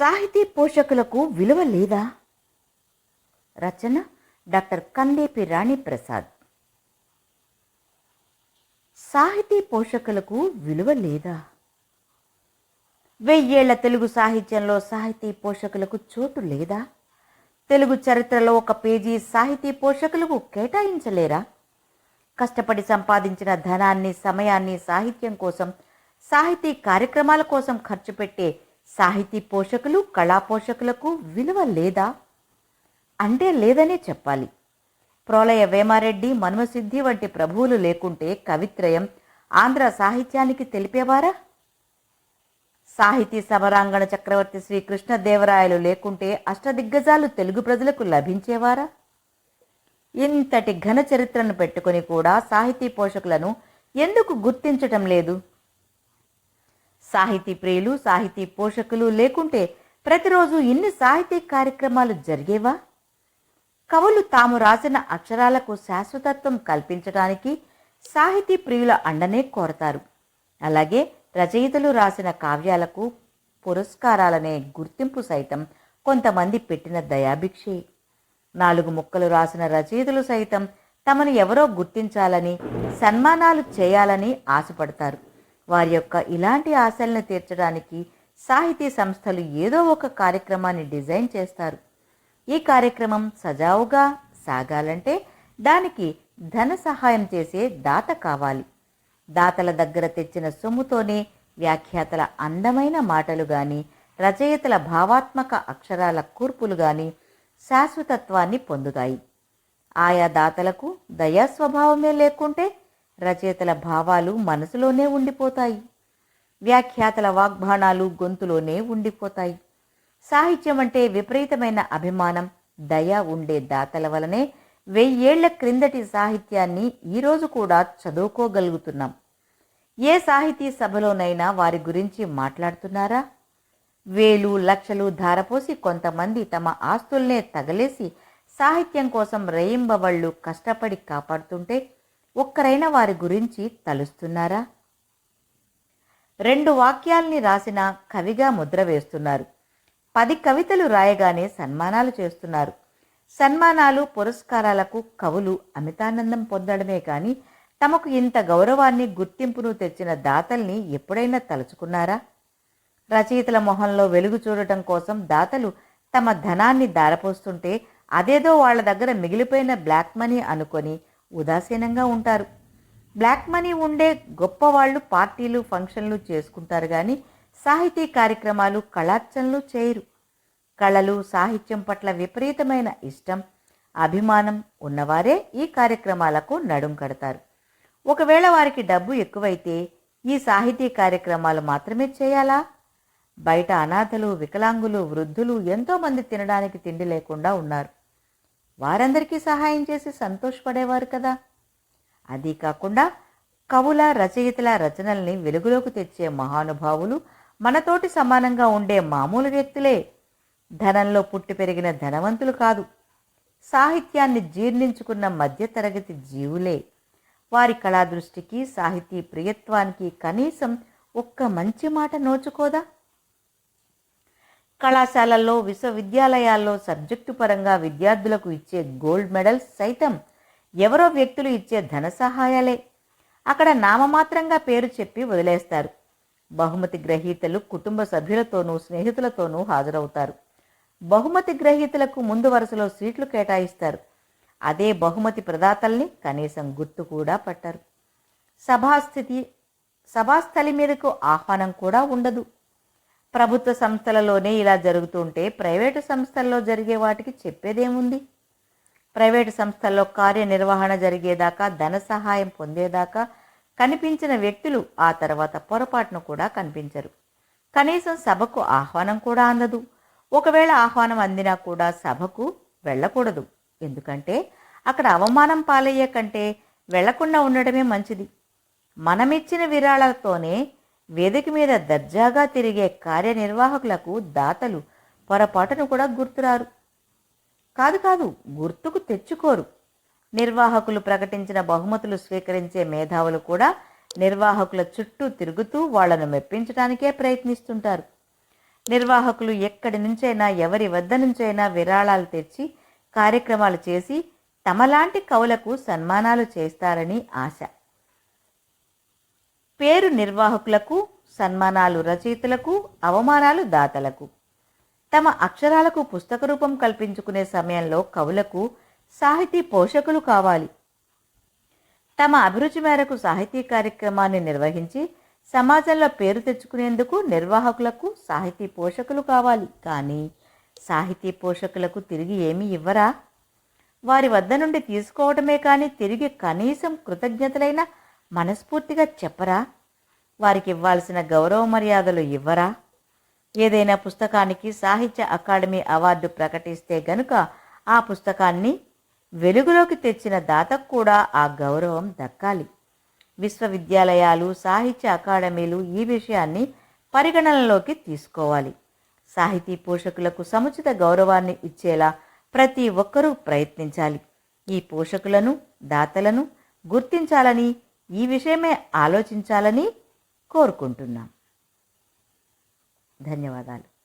సాహితీ పోషకులకు విలువ లేదా? రచన డాక్టర్ కందేపి రాణి ప్రసాద్. సాహితీ పోషకులకు విలువ లేదా? వెయ్యేళ్ళ తెలుగు సాహిత్యంలో సాహితీ పోషకులకు చోటు లేదా? తెలుగు చరిత్రలో ఒక పేజీ సాహితీ పోషకులకు కేటాయించలేరా? కష్టపడి సంపాదించిన ధనాన్ని సమయాన్ని సాహిత్యం కోసం సాహితీ కార్యక్రమాల కోసం ఖర్చు పెట్టే సాహితీ పోషకులు కళా పోషకులకు విలువ లేదా? అంటే లేదనే చెప్పాలి. ప్రోలయ వేమారెడ్డి మన్మసిద్ధి వంటి ప్రభువులు లేకుంటే కవిత్రయం ఆంధ్ర సాహిత్యానికి తెలిపేవారా? సాహితీ సమరాంగణ చక్రవర్తి శ్రీ కృష్ణదేవరాయలు లేకుంటే అష్టదిగ్గజాలు తెలుగు ప్రజలకు లభించేవారా? ఇంతటి ఘన చరిత్రను పెట్టుకొని కూడా సాహితీ పోషకులను ఎందుకు గుర్తించటం లేదు? సాహితీ ప్రియులు సాహితీ పోషకులు లేకుంటే ప్రతిరోజు ఇన్ని సాహితీ కార్యక్రమాలు జరిగేవా? కవులు తాము రాసిన అక్షరాలకు శాశ్వతత్వం కల్పించడానికి సాహితీ ప్రియుల అండనే కోరతారు. అలాగే రచయితలు రాసిన కావ్యాలకు పురస్కారాలనే గుర్తింపు సైతం కొంతమంది పెట్టిన దయాభిక్షే. నాలుగు ముక్కలు రాసిన రచయితలు సైతం తమను ఎవరో గుర్తించాలని సన్మానాలు చేయాలని ఆశపడతారు. వారి యొక్క ఇలాంటి ఆశలను తీర్చడానికి సాహితీ సంస్థలు ఏదో ఒక కార్యక్రమాన్ని డిజైన్ చేస్తారు. ఈ కార్యక్రమం సజావుగా సాగాలంటే దానికి ధన సహాయం చేసే దాత కావాలి. దాతల దగ్గర తెచ్చిన సొమ్ముతోనే వ్యాఖ్యాతల అందమైన మాటలు గాని రచయితల భావాత్మక అక్షరాల కూర్పులు గాని శాశ్వతత్వాన్ని పొందుతాయి. ఆయా దాతలకు దయా స్వభావమే లేకుంటే రచయితల భావాలు మనసులోనే ఉండిపోతాయి. వ్యాఖ్యాతల వాగ్బాణాలు గొంతులోనే ఉండిపోతాయి. సాహిత్యం అంటే విపరీతమైన అభిమానం దయ ఉండే దాతల వలనే వెయ్యేళ్ళ క్రిందటి సాహిత్యాన్ని ఈరోజు కూడా చదువుకోగలుగుతున్నాం. ఏ సాహితీ సభలోనైనా వారి గురించి మాట్లాడుతున్నారా? వేలు లక్షలు ధారపోసి కొంతమంది తమ ఆస్తుల్నే తగలేసి సాహిత్యం కోసం రేయింబవళ్ళు కష్టపడి కాపాడుతుంటే ఒక్కరైన వారి గురించి తలుస్తున్నారా? రెండు వాక్యాల్ని రాసిన కవిగా ముద్ర వేస్తున్నారు. పది కవితలు రాయగానే సన్మానాలు చేస్తున్నారు. సన్మానాలు పురస్కారాలకు కవులు అమితానందం పొందడమే కానీ తమకు ఇంత గౌరవాన్ని గుర్తింపును తెచ్చిన దాతల్ని ఎప్పుడైనా తలుచుకున్నారా? రచయితల మొహంలో వెలుగు చూడటం కోసం దాతలు తమ ధనాన్ని దారపోస్తుంటే అదేదో వాళ్ళ దగ్గర మిగిలిపోయిన బ్లాక్ మనీ అనుకొని ఉదాసీనంగా ఉంటారు. బ్లాక్ మనీ ఉండే గొప్ప వాళ్ళు పార్టీలు ఫంక్షన్లు చేసుకుంటారు కానీ సాహితీ కార్యక్రమాలు కళార్చనలు చేయరు. కళలు సాహిత్యం పట్ల విపరీతమైన ఇష్టం అభిమానం ఉన్నవారే ఈ కార్యక్రమాలకు నడుం కడతారు. ఒకవేళ వారికి డబ్బు ఎక్కువైతే ఈ సాహితీ కార్యక్రమాలు మాత్రమే చేయాలా? బయట అనాథలు వికలాంగులు వృద్ధులు ఎంతోమంది తినడానికి తిండి లేకుండా ఉన్నారు. వారందరికీ సహాయం చేసి సంతోషపడేవారు కదా. అది కాకుండా కవుల రచయితల రచనల్ని వెలుగులోకి తెచ్చే మహానుభావులు మనతోటి సమానంగా ఉండే మామూలు వ్యక్తులే. ధనంలో పుట్టి పెరిగిన ధనవంతులు కాదు సాహిత్యాన్ని జీర్ణించుకున్న మధ్యతరగతి జీవులే. వారి కళాదృష్టికి సాహితీ ప్రియత్వానికి కనీసం ఒక్క మంచి మాట నోచుకోదా? కళాశాలల్లో విశ్వవిద్యాలయాల్లో సబ్జెక్టు పరంగా విద్యార్థులకు ఇచ్చే గోల్డ్ మెడల్స్ సైతం ఎవరో వ్యక్తులు ఇచ్చే ధన సహాయాలే. అక్కడ నామమాత్రంగా పేరు చెప్పి వదిలేస్తారు. బహుమతి గ్రహీతలు కుటుంబ సభ్యులతోనూ స్నేహితులతోనూ హాజరవుతారు. బహుమతి గ్రహీతలకు ముందు వరుసలో సీట్లు కేటాయిస్తారు. అదే బహుమతి ప్రదాతల్ని కనీసం గుర్తు కూడా పట్టరు. సభాస్థితి సభాస్థలి మీదకు ఆహ్వానం కూడా ఉండదు. ప్రభుత్వ సంస్థలలోనే ఇలా జరుగుతుంటే ప్రైవేటు సంస్థల్లో జరిగే వాటికి చెప్పేదేముంది? ప్రైవేటు సంస్థల్లో కార్యనిర్వహణ జరిగేదాకా ధన సహాయం పొందేదాకా కనిపించిన వ్యక్తులు ఆ తర్వాత పొరపాటును కూడా కనిపించరు. కనీసం సభకు ఆహ్వానం కూడా అందదు. ఒకవేళ ఆహ్వానం అందినా కూడా సభకు వెళ్ళకూడదు. ఎందుకంటే అక్కడ అవమానం పాలయ్యే కంటే వెళ్ళకుండా ఉండడమే మంచిది. మనమిచ్చిన విరాళాలతోనే వేదిక మీద దర్జాగా తిరిగే కార్యనిర్వాహకులకు దాతలు పొరపాటును కూడా గుర్తురారు. కాదు కాదు గుర్తుకు తెచ్చుకోరు. నిర్వాహకులు ప్రకటించిన బహుమతులు స్వీకరించే మేధావులు కూడా నిర్వాహకుల చుట్టూ తిరుగుతూ వాళ్ళను మెప్పించడానికే ప్రయత్నిస్తుంటారు. నిర్వాహకులు ఎక్కడి నుంచైనా ఎవరి వద్ద నుంచైనా విరాళాలు తెచ్చి కార్యక్రమాలు చేసి తమలాంటి కవులకు సన్మానాలు చేస్తారని ఆశ. పేరు నిర్వాహకులకు సన్మానాలు రచయితలకు అవమానాలు దాతలకు. తమ అక్షరాలకు పుస్తక రూపం కల్పించుకునే సమయంలో కవులకు సాహితీ పోషకులు కావాలి. తమ అభిరుచి మేరకు సాహితీ కార్యక్రమాన్ని నిర్వహించి సమాజంలో పేరు తెచ్చుకునేందుకు నిర్వాహకులకు సాహితీ పోషకులు కావాలి. కానీ సాహితీ పోషకులకు తిరిగి ఏమీ ఇవ్వరా? వారి వద్ద నుండి తీసుకోవడమే కానీ తిరిగి కనీసం కృతజ్ఞతలైన మనస్ఫూర్తిగా చెప్పరా? వారికి ఇవ్వాల్సిన గౌరవ మర్యాదలు ఇవ్వరా? ఏదైనా పుస్తకానికి సాహిత్య అకాడమీ అవార్డు ప్రకటిస్తే గనుక ఆ పుస్తకాన్ని వెలుగులోకి తెచ్చిన దాతకు కూడా ఆ గౌరవం దక్కాలి. విశ్వవిద్యాలయాలు సాహిత్య అకాడమీలు ఈ విషయాన్ని పరిగణనలోకి తీసుకోవాలి. సాహితీ పోషకులకు సముచిత గౌరవాన్ని ఇచ్చేలా ప్రతి ఒక్కరూ ప్రయత్నించాలి. ఈ పోషకులను దాతలను గుర్తించాలని ఈ విషయమే ఆలోచించాలని కోరుకుంటున్నాం. ధన్యవాదాలు.